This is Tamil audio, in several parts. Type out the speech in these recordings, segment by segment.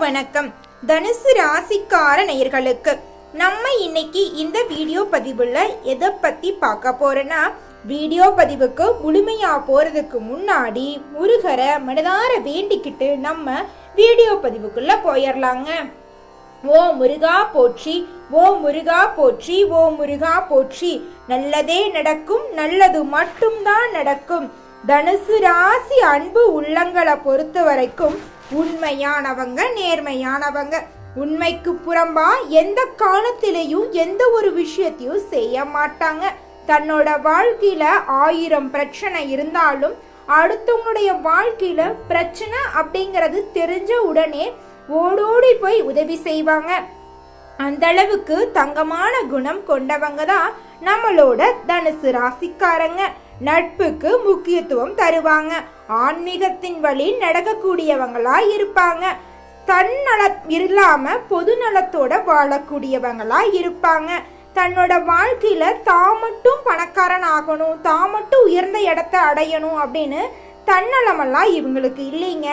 வணக்கம். தனுசு ராசிக்கார நேயர்களுக்கு நம்ம இன்னைக்கு இந்த வீடியோ பதிவுல எதை பத்தி பார்க்க போறோம்னா வீடியோ பதிவுக்கு முழுமையா போறதுக்கு முன்னாடி முருகரை மனதார வேண்டிக்கிட்டு நம்ம வீடியோ பதிவுக்குள்ள போயிடலாங்க ஓ முருகா போற்றி ஓ முருகா போற்றி ஓ முருகா போற்றி. நல்லதே நடக்கும் நல்லது மட்டும்தான் நடக்கும். தனுசு ராசி அன்பு உள்ளங்களை பொறுத்த வரைக்கும் உண்மையானவங்க நேர்மையானவங்க. உண்மைக்கு புறம்பா எந்த காலத்திலையும் எந்த ஒரு விஷயத்தையும் செய்ய மாட்டாங்க. தன்னோட வாழ்க்கையில ஆயிரம் பிரச்சனை இருந்தாலும் அடுத்தவங்களுடைய வாழ்க்கையில பிரச்சனை அப்படிங்கிறது தெரிஞ்ச உடனே ஓடோடி போய் உதவி செய்வாங்க. அந்த அளவுக்கு தங்கமான குணம் கொண்டவங்க தான் நம்மளோட தனுசு ராசிக்காரங்க. நட்புக்கு முக்கியத்துவம் தருவாங்க. ஆன்மீகத்தின் வழி நடக்கக்கூடியவங்களா இருப்பாங்க. தன்னலம் இல்லாம பொது நலத்தோட வாழக்கூடியவங்களா இருப்பாங்க. தன்னோட வாழ்க்கையில தான் மட்டும் பணக்காரன் ஆகணும் தான் மட்டும் உயர்ந்த இடத்த அடையணும் அப்படின்னு தன்னலமெல்லாம் இவங்களுக்கு இல்லைங்க.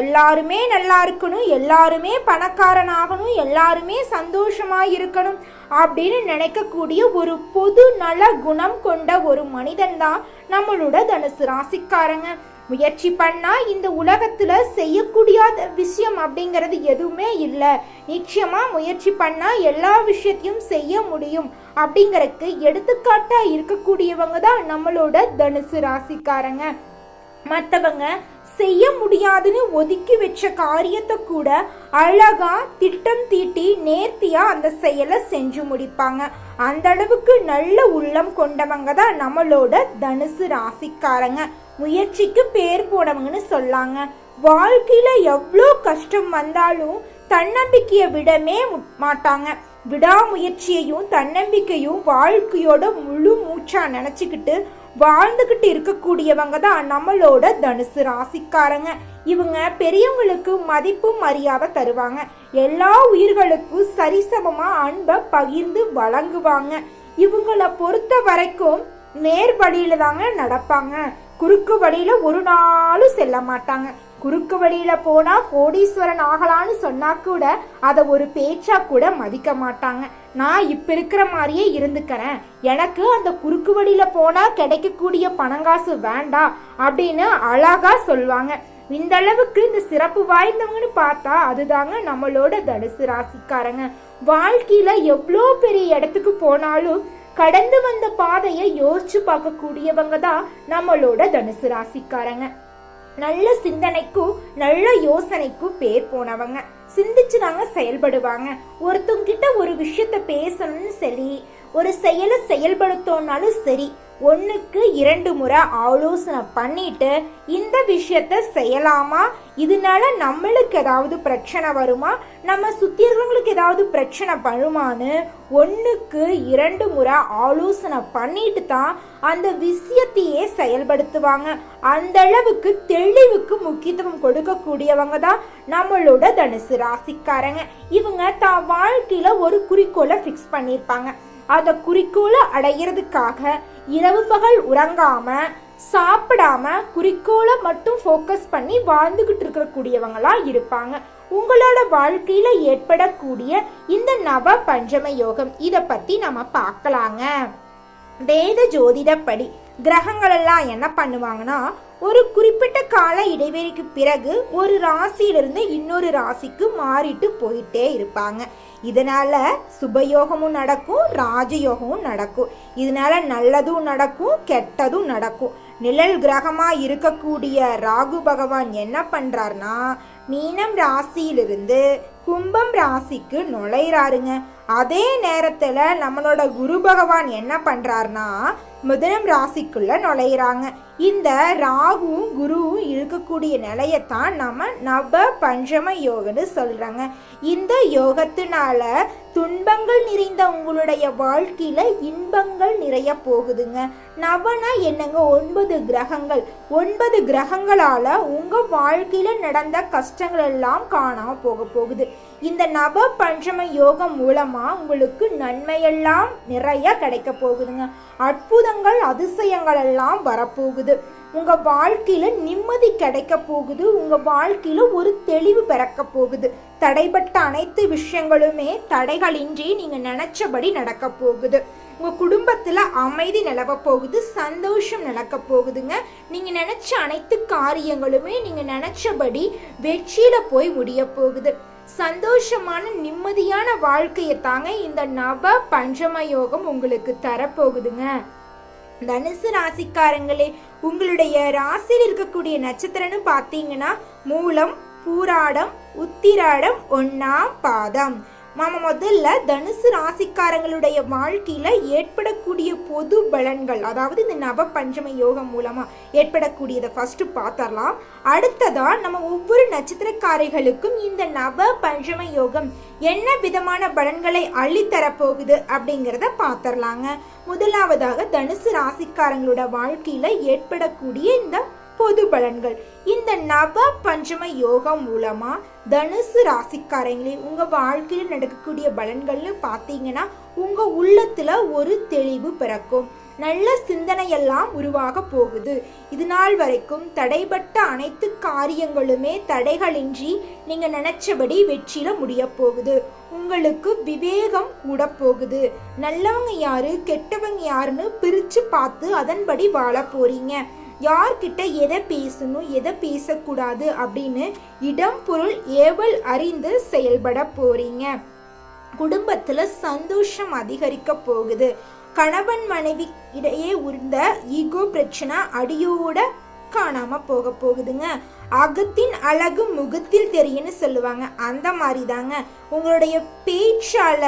எல்லாருமே நல்லா இருக்கணும் எல்லாருமே பணக்காரன் ஆகணும் எல்லாருமே சந்தோஷமாக இருக்கணும் அப்படின்னு நினைக்கக்கூடிய ஒரு பொது நல குணம் கொண்ட ஒரு மனிதன் தான் நம்மளோட தனுசு ராசிக்காரங்க. முயற்சி பண்ணால் இந்த உலகத்தில் செய்யக்கூடியாத விஷயம் அப்படிங்கிறது எதுவுமே இல்லை. நிச்சயமாக முயற்சி பண்ணால் எல்லா விஷயத்தையும் செய்ய முடியும் அப்படிங்கிறதுக்கு எடுத்துக்காட்டாக இருக்கக்கூடியவங்க தான் நம்மளோட தனுசு ராசிக்காரங்க. மற்றவங்க செய்ய முடியாதுன்னு ஒதுக்கி வச்ச காரியத்தை கூட அழகா திட்டம் தீட்டி நேர்த்தியா அந்த செயலை செஞ்சு முடிப்பாங்க. அந்த அளவுக்கு நல்ல உள்ளம் கொண்டவங்க தான் நம்மளோட தனுசு ராசிக்காரங்க. முயற்சிக்கு பேர் போனவங்கன்னு சொல்லாங்க. வாழ்க்கையில எவ்வளோ கஷ்டம் வந்தாலும் தன்னம்பிக்கையை விடமே மாட்டாங்க. விடாமுயற்சியையும் தன்னம்பிக்கையும் வாழ்க்கையோட முழு மூச்சா நினைச்சுக்கிட்டு வாழ்ந்துகிட்டு இருக்கக்கூடியவங்க தான் நம்மளோட தனுசு ராசிக்காரங்க. இவங்க பெரியவங்களுக்கு மதிப்பு மரியாதை தருவாங்க. எல்லா உயிர்களுக்கும் சரிசமமா அன்பை பகிர்ந்து வழங்குவாங்க. இவங்களை பொறுத்த வரைக்கும் நேர் வழியில தாங்க நடப்பாங்க. குறுக்கு வழியில ஒரு நாளும் செல்ல மாட்டாங்க. குறுக்கு வழியில போனா கோடீஸ்வரன் ஆகலான்னு சொன்னா கூட அதை ஒரு பேச்சா கூட மதிக்க மாட்டாங்க. நான் இப்ப இருக்கிற மாதிரியே இருந்துக்கிறேன். எனக்கு அந்த குறுக்கு வழியில போனா கிடைக்கக்கூடிய பணங்காசு வேண்டாம் அப்படின்னு அழகா சொல்லுவாங்க. இந்த அளவுக்கு இந்த சிறப்பு வாய்ந்தவங்கன்னு பார்த்தா அதுதாங்க நம்மளோட தனுசு ராசிக்காரங்க. வாழ்க்கையில எவ்வளோ பெரிய இடத்துக்கு போனாலும் கடந்து வந்த பாதையை யோசிச்சு பார்க்கக்கூடியவங்க தான் நம்மளோட தனுசு ராசிக்காரங்க. நல்ல சிந்தனைக்கும் நல்ல யோசனைக்கும் பேர் போனவங்க. சிந்திச்சு நாங்க செயல்படுவாங்க. ஒருத்தங்கிட்ட ஒரு விஷயத்த பேசணும்னு சரி ஒரு செயலை செயல்படுத்தோன்னாலும் சரி ஒன்றுக்கு இரண்டு முறை ஆலோசனை பண்ணிட்டு இந்த விஷயத்த செய்யலாமா? இதனால நம்மளுக்கு ஏதாவது பிரச்சனை வருமா? நம்ம சுற்றி இருக்கிறவங்களுக்கு ஏதாவது பிரச்சனை வருமான்னு ஒன்றுக்கு இரண்டு முறை ஆலோசனை பண்ணிட்டு தான் அந்த விஷயத்தையே செயல்படுத்துவாங்க. அந்த அளவுக்கு தெளிவுக்கு முக்கியத்துவம் கொடுக்கக்கூடியவங்க தான் நம்மளோட தனுசு ராசிக்காரங்க. இவங்க தான் வாழ்க்கையில் ஒரு குறிக்கோளை ஃபிக்ஸ் பண்ணியிருப்பாங்க. அந்த குறிக்கோளை அடையிறதுக்காக இரவு பகல் உறங்காம சாப்பிடாம குறிக்கோளை மட்டும் ஃபோக்கஸ் பண்ணி வாழ்ந்துகிட்டு இருக்கக்கூடியவங்களா இருப்பாங்க. உங்களோட வாழ்க்கையில ஏற்படக்கூடிய இந்த நவ பஞ்சம யோகம் இதை பத்தி நம்ம பார்க்கலாங்க. வேத ஜோதிடப்படி கிரகங்கள் எல்லாம் என்ன பண்ணுவாங்கன்னா ஒரு குறிப்பிட்ட கால இடைவெளிக்கு பிறகு ஒரு ராசியிலிருந்து இன்னொரு ராசிக்கு மாறிட்டு போயிட்டே இருப்பாங்க. இதனால சுபயோகமும் நடக்கும் ராஜயோகமும் நடக்கும். இதனால நல்லதும் நடக்கும் கெட்டதும் நடக்கும். நிழல் கிரகமா இருக்கக்கூடிய ராகு பகவான் என்ன பண்றாருனா மீனம் ராசியிலிருந்து கும்பம் ராசிக்கு நுழையிறாருங்க. அதே நேரத்துல நம்மளோட குரு பகவான் என்ன பண்றாருனா மிதனம் ராசிக்குள்ள நுழையிறாங்க. இந்த ராகுவும் குருவும் இருக்கக்கூடிய நிலையத்தான் நம்ம நவ பஞ்சம யோகன்னு சொல்கிறாங்க இந்த யோகத்தினால துன்பங்கள் நிறைந்த உங்களுடைய வாழ்க்கையில் இன்பங்கள் நிறைய போகுதுங்க. நவனா என்னங்க? ஒன்பது கிரகங்கள். ஒன்பது கிரகங்களால் உங்கள் வாழ்க்கையில் நடந்த கஷ்டங்கள் எல்லாம் காணாமல் போக போகுது. இந்த நவ பஞ்சம யோகம் மூலமாக உங்களுக்கு நன்மையெல்லாம் நிறைய கிடைக்க போகுதுங்க. அற்புதங்கள் அதிசயங்கள் எல்லாம் வரப்போகுது. உங்க வாழ்க்கையில நிம்மதி கிடைக்க போகுது. உங்க வாழ்க்கையில ஒரு தெளிவு பிறக்க போகுது. தடைப்பட்ட அனைத்து விஷயங்களுமே தடைகளின்றி நீங்க நினைச்சபடி நடக்க போகுது. உங்க குடும்பத்துல அமைதி நிலவ போகுது. சந்தோஷம் நடக்க போகுதுங்க. நீங்க நினைச்ச அனைத்து காரியங்களுமே நீங்க நினைச்சபடி வெற்றியில போய் முடிய போகுது. சந்தோஷமான நிம்மதியான வாழ்க்கையை தாங்க இந்த நவ பஞ்சம யோகம் உங்களுக்கு தரப்போகுதுங்க. தனுசு ராசிக்காரங்களே உங்களுடைய ராசியில் இருக்கக்கூடிய நட்சத்திரம்னு பார்த்தீங்கன்னா மூலம் பூராடம் உத்திராடம் ஒன்னாம் பாதம். மாமா முதல்ல தனுசு ராசிக்காரங்களுடைய வாழ்க்கையில ஏற்படக்கூடிய பொது பலன்கள் அதாவது இந்த நவ பஞ்சம யோகம் மூலமா ஏற்படக்கூடியதை ஃபர்ஸ்ட் பார்த்தரலாம் அடுத்ததா நம்ம ஒவ்வொரு நட்சத்திரக்காரைகளுக்கும் இந்த நவ பஞ்சம யோகம் என்ன விதமான பலன்களை அள்ளித்தரப்போகுது அப்படிங்கிறத பார்த்தரலாங்க முதலாவதாக தனுசு ராசிக்காரங்களோட வாழ்க்கையில ஏற்படக்கூடிய இந்த பொது பலன்கள். இந்த நவ பஞ்சம யோகம் மூலமா தனுசு ராசிக்காரங்களே உங்க வாழ்க்கையில் நடக்கக்கூடிய பலன்கள்னு பார்த்தீங்கன்னா உங்க உள்ளத்துல ஒரு தெளிவு பிறக்கும். நல்ல சிந்தனையெல்லாம் உருவாக போகுது. இது நாள் வரைக்கும் தடைபட்ட அனைத்து காரியங்களுமே தடைகளின்றி நீங்க நினைச்சபடி வெற்றியில முடிய போகுது. உங்களுக்கு விவேகம் கூட போகுது. நல்லவங்க யாரு கெட்டவங்க யாருன்னு பிரிச்சு பார்த்து அதன்படி வாழ போறீங்க. யார்கிட்ட எதை பேசணும் எதை பேசக்கூடாது அப்படின்னு இடம் பொருள் ஏவல் அறிந்து செயல்பட போறீங்க. குடும்பத்துல சந்தோஷம் அதிகரிக்க போகுது. கணவன் மனைவி இடையே உருந்த ஈகோ பிரச்சனை அடியோட காணாம போக போகுதுங்க. அகத்தின் அழகு முகத்தில் தெரியும்னு சொல்லுவாங்க. அந்த மாதிரி தாங்க உங்களுடைய பேச்சால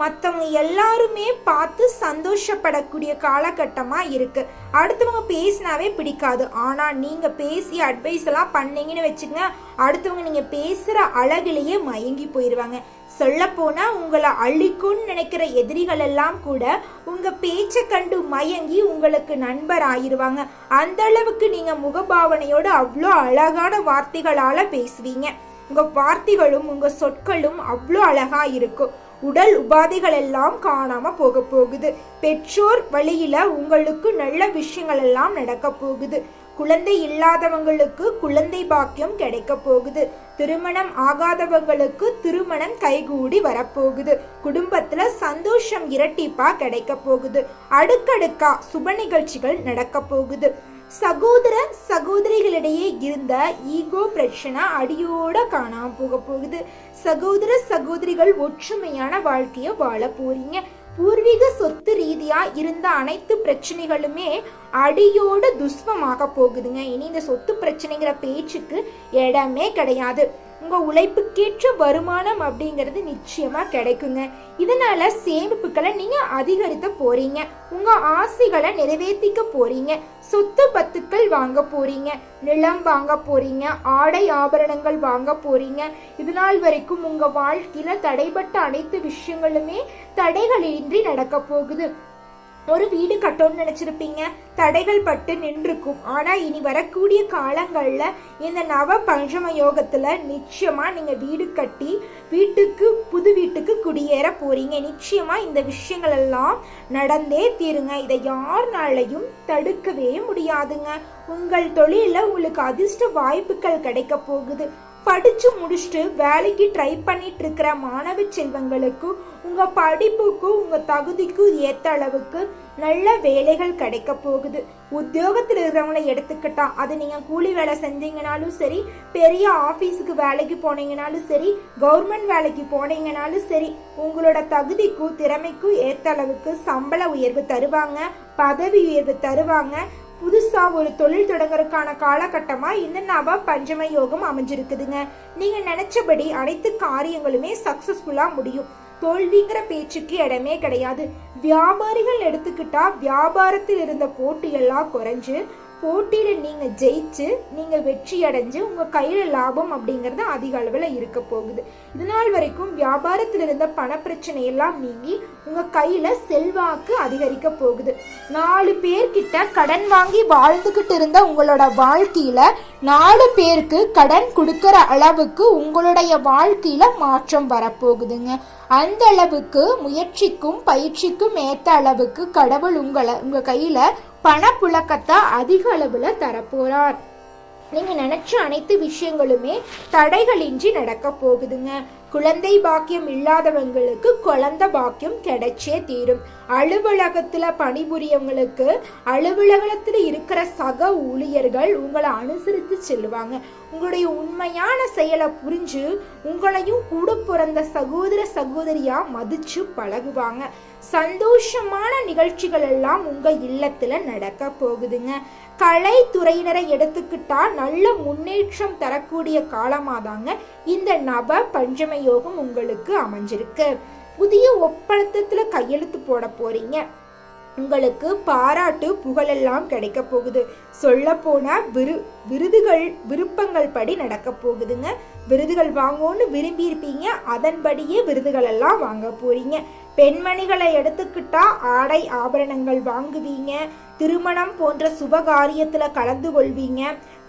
மற்றவங்க எல்லாருமே பார்த்து சந்தோஷப்படக்கூடிய காலகட்டமாக இருக்கு. அடுத்தவங்க பேசினாவே பிடிக்காது. ஆனால் நீங்கள் பேசி அட்வைஸ் எல்லாம் பண்ணீங்கன்னு வச்சுங்க அடுத்தவங்க நீங்கள் பேசுகிற அழகிலேயே மயங்கி போயிடுவாங்க சொல்லப்போனா உங்களை அழிக்கும்னு நினைக்கிற எதிரிகள் எல்லாம் கூட உங்க பேச்சை கண்டு மயங்கி உங்களுக்கு நண்பர் ஆயிருவாங்க. அந்த அளவுக்கு நீங்க முகபாவனையோட அவ்வளோ அழகான வார்த்தைகளால பேசுவீங்க. உங்க வார்த்தைகளும் உங்க சொற்களும் அவ்வளோ அழகா இருக்கும். உடல் உபாதைகள் எல்லாம் காணாம போக போகுது. பெற்றோர் வழியில உங்களுக்கு நல்ல விஷயங்கள் எல்லாம் நடக்க போகுது. குழந்தை இல்லாதவங்களுக்கு குழந்தை பாக்கியம் கிடைக்க போகுது. திருமணம் ஆகாதவங்களுக்கு திருமணம் கைகூடி வரப்போகுது. குடும்பத்துல சந்தோஷம் இரட்டிப்பா கிடைக்க போகுது. அடுக்கடுக்கா சுப நிகழ்ச்சிகள் நடக்க போகுது. சகோதர சகோதரிகளிடையே இருந்த ஈகோ பிரச்சனை அடியோட காணாம போக போகுது. சகோதர சகோதரிகள் ஒற்றுமையான வாழ்க்கைய வாழ போறீங்க. பூர்வீக சொத்து ரீதியா இருந்த அனைத்து பிரச்சனைகளுமே அடியோட துஷ்பமாக போகுதுங்க. இனி இந்த சொத்து பிரச்சனைங்கிற பேச்சுக்கு இடமே கிடையாது. உங்கள் உழைப்புக்கேற்ற வருமானம் அப்படிங்கிறது நிச்சயமாக கிடைக்குங்க. இதனால் சேமிப்புகளை நீங்கள் அதிகரிக்க போகிறீங்க உங்கள் ஆசைகளை நிறைவேற்றிக்க போகிறீங்க சொத்து பத்துக்கள் வாங்க போகிறீங்க நிலம் வாங்க போகிறீங்க ஆடை ஆபரணங்கள் வாங்க போகிறீங்க இது நாள் வரைக்கும் உங்கள் வாழ்க்கையில் தடைபட்ட அனைத்து விஷயங்களுமே தடைகளின்றி நடக்க போகுது. ஒரு வீடு கட்டணும்னு நினைச்சிருப்பீங்க. தடைகள் பட்டு நின்றுக்கும். ஆனா இனி வரக்கூடிய காலங்கள்ல இந்த நவ பஞ்சம யோகத்துல நிச்சயமா நீங்க வீடு கட்டி வீட்டுக்கு புது வீட்டுக்கு குடியேற போறீங்க. நிச்சயமா இந்த விஷயங்கள் எல்லாம் நடந்தே தீருங்க. இதை யார்னாலையும் தடுக்கவே முடியாதுங்க. உங்கள் தொழில உங்களுக்கு அதிர்ஷ்ட வாய்ப்புகள் கிடைக்க போகுது. படிச்சு முடிச்சுட்டு வேலைக்கு ட்ரை பண்ணிட்டு இருக்கிற மாணவ செல்வங்களுக்கு உங்க படிப்புக்கும் உங்க தகுதிக்கும் ஏத்த அளவுக்கு நல்ல வேலைகள் கிடைக்க போகுது. உத்தியோகத்தில் இருக்கிறவங்கள எடுத்துக்கிட்டா அது நீங்கள் கூலி வேலை செஞ்சீங்கனாலும் சரி பெரிய ஆஃபீஸுக்கு வேலைக்கு போனீங்கனாலும் சரி கவர்மெண்ட் வேலைக்கு போனீங்கனாலும் சரி உங்களோட தகுதிக்கும் திறமைக்கும் ஏற்ற அளவுக்கு சம்பள உயர்வு தருவாங்க பதவி உயர்வு தருவாங்க புதுசா ஒரு தொழில் தொடங்குறதுக்கான காலகட்டமா இந்த நவ பஞ்சம யோகம் அமைஞ்சிருக்குதுங்க. நீங்க நினைச்சபடி அனைத்து காரியங்களுமே சக்சஸ்ஃபுல்லா முடியும். தோல்விங்கிற பேச்சுக்கு இடமே கிடையாது. வியாபாரிகள் எடுத்துக்கிட்டா வியாபாரத்தில் இருந்த போட்டியெல்லாம் குறைஞ்சு போட்டியில் நீங்கள் ஜெயிச்சு நீங்கள் வெற்றி அடைஞ்சு உங்கள் கையில் லாபம் அப்படிங்கிறது அதிக அளவில் இருக்க போகுது. இது நாள் வரைக்கும் வியாபாரத்தில் இருந்த பணப்பிரச்சனை எல்லாம் நீங்கி உங்கள் கையில் செல்வாக்கு அதிகரிக்க போகுது. நாலு பேர்கிட்ட கடன் வாங்கி வாழ்ந்துக்கிட்டு இருந்த உங்களோட வாழ்க்கையில் நாலு பேருக்கு கடன் கொடுக்குற அளவுக்கு உங்களுடைய வாழ்க்கையில் மாற்றம் வரப்போகுதுங்க அந்த அளவுக்கு முயற்சிக்கும் பயிற்சிக்கும் ஏத்த அளவுக்கு கடவுள் உங்களை உங்க கையில பணப்புழக்கத்தை அதிக அளவுல தரப்போறார். நீங்க நினைச்ச அனைத்து விஷயங்களுமே தடைகளின்றி நடக்க போகுதுங்க. குழந்தை பாக்கியம் இல்லாதவங்களுக்கு குழந்தை பாக்கியம் கிடைச்சே தீரும். அலுவலகத்துல பணிபுரியவங்களுக்கு அலுவலகத்துல இருக்கிற சக ஊழியர்கள் உங்களை அனுசரித்து செல்லுவாங்க. உங்களுடைய உண்மையான செயலை புரிஞ்சு உங்களையும் கூட பிறந்த சகோதர சகோதரியா மதிச்சு பழகுவாங்க. சந்தோஷமான நிகழ்ச்சிகள் எல்லாம் உங்க இல்லத்துல நடக்க போகுதுங்க. கலைத்துறையினரை எடுத்துக்கிட்டா நல்ல முன்னேற்றம் தரக்கூடிய காலமாதாங்க இந்த நவ பஞ்சமை யோகம் உங்களுக்கு அமைஞ்சிருக்கு. புதிய ஒப்பந்தத்துல கையெழுத்து போட போறீங்க. உங்களுக்கு பாராட்டு புகழெல்லாம் கிடைக்க போகுது. சொல்ல போனா விரு விருதுகள் விருப்பங்கள் படி நடக்க போகுதுங்க. விருதுகள் வாங்கணும்னு விரும்பியிருப்பீங்க. அதன்படியே விருதுகள் எல்லாம் வாங்க போறீங்க. பெண்மணிகளை எடுத்துக்கிட்டா ஆடை ஆபரணங்கள் வாங்குவீங்க. திருமணம் போன்ற சுபகாரியத்தில் கலந்து கொள்வீங்க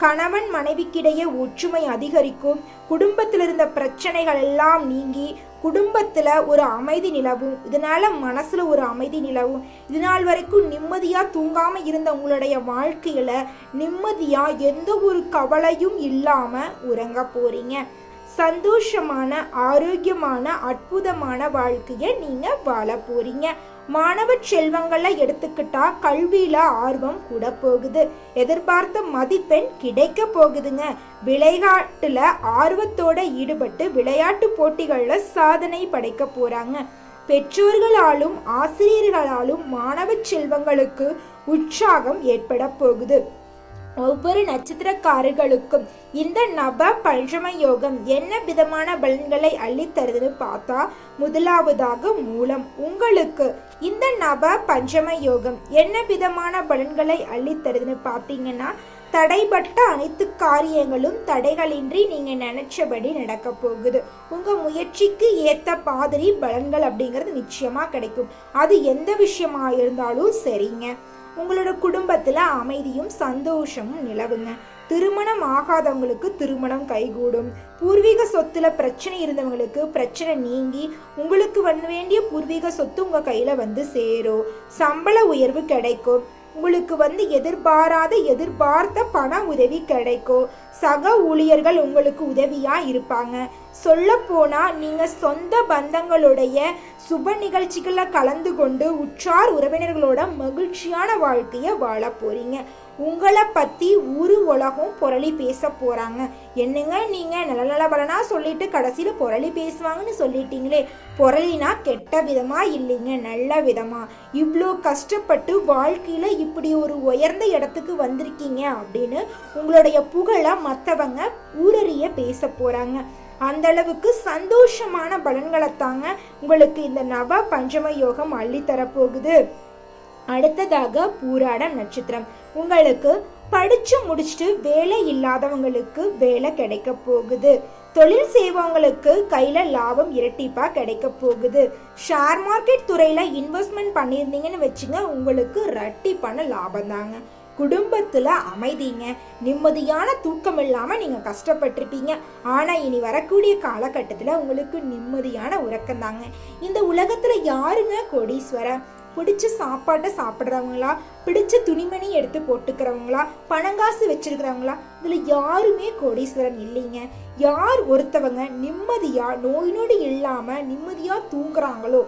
கணவன் மனைவிக்கிடையே ஒற்றுமை அதிகரிக்கும். குடும்பத்தில் இருந்த பிரச்சனைகள் எல்லாம் நீங்கி குடும்பத்தில் ஒரு அமைதி நிலவும். இதனால மனசில் ஒரு அமைதி நிலவும். இது நாள் வரைக்கும் நிம்மதியாக தூங்காமல் இருந்த உங்களுடைய வாழ்க்கையில் நிம்மதியாக எந்த ஒரு கவலையும் இல்லாமல் உறங்க போகிறீங்க சந்தோஷமான ஆரோக்கியமான அற்புதமான வாழ்க்கையை நீங்கள் வாழ போகிறீங்க மாணவ செல்வங்களை எடுத்துக்கிட்டா கல்வியில ஆர்வம் கூட போகுது. எதிர்பார்த்த மதிப்பெண் கிடைக்க போகுதுங்க. விளையாட்டுல ஆர்வத்தோட ஈடுபட்டு விளையாட்டு போட்டிகள்ல சாதனை படைக்க போறாங்க. பெற்றோர்களாலும் ஆசிரியர்களாலும் மாணவ செல்வங்களுக்கு உற்சாகம் ஏற்பட போகுது. ஒவ்வொரு நட்சத்திரக்காரர்களுக்கும் இந்த நப பஞ்சம யோகம் என்ன விதமான பலன்களை அள்ளித்தருதுன்னு பார்த்தா முதலாவதாக மூலம். உங்களுக்கு இந்த நப பஞ்சம யோகம் என்ன விதமான பலன்களை அள்ளித்தருதுன்னு பார்த்தீங்கன்னா தடைப்பட்ட அனைத்து காரியங்களும் தடைகளின்றி நீங்கள் நினச்சபடி நடக்க போகுது. உங்கள் முயற்சிக்கு ஏற்ற பாதிரி பலன்கள் அப்படிங்கிறது நிச்சயமாக கிடைக்கும். அது எந்த விஷயமாக இருந்தாலும் சரிங்க. உங்களோட குடும்பத்தில் அமைதியும் சந்தோஷமும் நிலவுங்க. திருமணம் ஆகாதவங்களுக்கு திருமணம் கைகூடும். பூர்வீக சொத்துல பிரச்சனை இருந்தவங்களுக்கு பிரச்சனை நீங்கி உங்களுக்கு வந்து வேண்டிய பூர்வீக சொத்து உங்கள் கையில் வந்து சேரும். சம்பள உயர்வு கிடைக்கும். உங்களுக்கு வந்து எதிர்பாராத எதிர்பார்த்த பண உதவி கிடைக்கும். சக ஊழியர்கள் உங்களுக்கு உதவியா இருப்பாங்க. சொல்ல போனா நீங்க சொந்த பந்தங்களுடைய சுப நிகழ்ச்சிகளில் கலந்து கொண்டு உற்றார் உறவினர்களோட மகிழ்ச்சியான வாழ்க்கையை வாழ போறீங்க. உங்களை பற்றி ஊரு உலகம் புரளி பேச போகிறாங்க என்னங்க நீங்கள் நல்ல நல்ல பலனாக சொல்லிட்டு கடைசியில் புரளி பேசுவாங்கன்னு சொல்லிட்டீங்களே? புரளினா கெட்ட விதமாக இல்லைங்க நல்ல விதமாக இவ்வளோ கஷ்டப்பட்டு வாழ்க்கையில் இப்படி ஒரு உயர்ந்த இடத்துக்கு வந்திருக்கீங்க அப்படின்னு உங்களுடைய புகழை மற்றவங்க ஊரறிய பேச போகிறாங்க அந்த அளவுக்கு சந்தோஷமான பலன்களை தாங்க உங்களுக்கு இந்த நவ பஞ்சம யோகம் அள்ளித்தரப்போகுது. அடுத்ததாக பூராடம் நட்சத்திரம். உங்களுக்கு படிச்சு முடிச்சுட்டு வேலை இல்லாதவங்களுக்கு வேலை கிடைக்க போகுது. தொழில் செய்வவங்களுக்கு கையில லாபம் இரட்டிப்பா கிடைக்க போகுது. ஷேர் மார்க்கெட் துறையில இன்வெஸ்ட்மெண்ட் பண்ணியிருந்தீங்கன்னு வச்சுங்க உங்களுக்கு ரட்டிப்பான லாபம் தாங்க. குடும்பத்துல அமைதிங்க. நிம்மதியான தூக்கம் இல்லாம நீங்க கஷ்டப்பட்டிருப்பீங்க. ஆனா இனி வரக்கூடிய காலகட்டத்துல உங்களுக்கு நிம்மதியான உறக்கம் தாங்க இந்த உலகத்துல யாருங்க கோடீஸ்வரர்? பிடிச்ச சாப்பாட்டை சாப்பிட்றவங்களா பிடிச்ச துணிமணி எடுத்து போட்டுக்கிறவங்களா பணங்காசு வச்சிருக்கிறவங்களா இதில் யாருமே கோடீஸ்வரன் இல்லைங்க. யார் ஒருத்தவங்க நிம்மதியாக நோய் நொடி இல்லாமல் நிம்மதியாக தூங்குறாங்களோ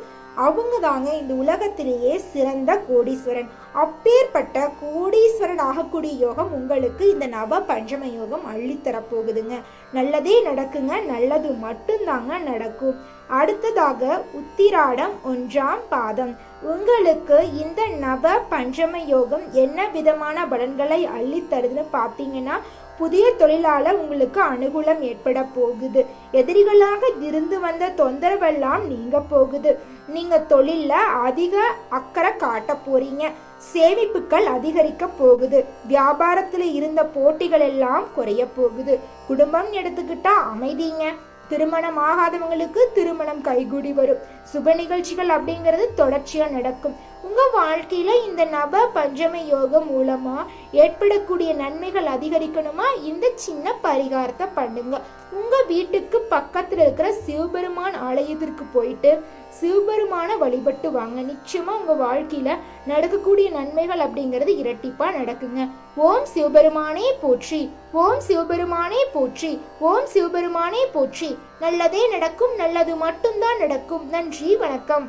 அவங்க தாங்க இந்த உலகத்திலேயே சிறந்த கோடீஸ்வரன். அப்பேற்பட்ட கோடீஸ்வரன் ஆகக்கூடிய யோகம் உங்களுக்கு இந்த நவ பஞ்சம யோகம் அள்ளித்தரப்போகுதுங்க நல்லதே நடக்குங்க நல்லது மட்டும்தாங்க நடக்கும். அடுத்ததாக உத்திராடம் ஒன்றாம் பாதம். உங்களுக்கு இந்த நவ பஞ்சம யோகம் என்ன விதமான பலன்களை அள்ளித் தருதுன்னு பார்த்தீங்கன்னா புதிய தொழிலாளர் உங்களுக்கு அனுகூலம் ஏற்பட போகுது. எதிரிகளாக இருந்து வந்த தொந்தரவெல்லாம் நீங்க போகுது. நீங்க தொழில்ல அதிக அக்கறை காட்ட போறீங்க. சேமிப்புகள் அதிகரிக்க போகுது. வியாபாரத்துல இருந்த போட்டிகள் எல்லாம் குறைய போகுது. குடும்பம் எடுத்துக்கிட்டா அமைதிங்க. திருமணம் ஆகாதவங்களுக்கு திருமணம் கைகூடி வரும். சுப நிகழ்ச்சிகள் அப்படிங்கிறது தொடர்ச்சியாக நடக்கும். உங்கள் வாழ்க்கையில் இந்த நவ பஞ்சம யோகம் மூலமாக ஏற்படக்கூடிய நன்மைகள் அதிகரிக்கணுமா? இந்த சின்ன பரிகாரத்தை பண்ணுங்க. உங்கள் வீட்டுக்கு பக்கத்தில் இருக்கிற சிவபெருமான் ஆலயத்திற்கு போயிட்டு சிவபெருமான வழிபட்டு வாங்க. நிச்சயமாக உங்கள் வாழ்க்கையில் நடக்கக்கூடிய நன்மைகள் அப்படிங்கிறது இரட்டிப்பாக நடக்குங்க. ஓம் சிவபெருமானே போற்றி. ஓம் சிவபெருமானே போற்றி. ஓம் சிவபெருமானே போற்றி. நல்லதே நடக்கும் நல்லது மட்டும்தான் நடக்கும். நன்றி வணக்கம்.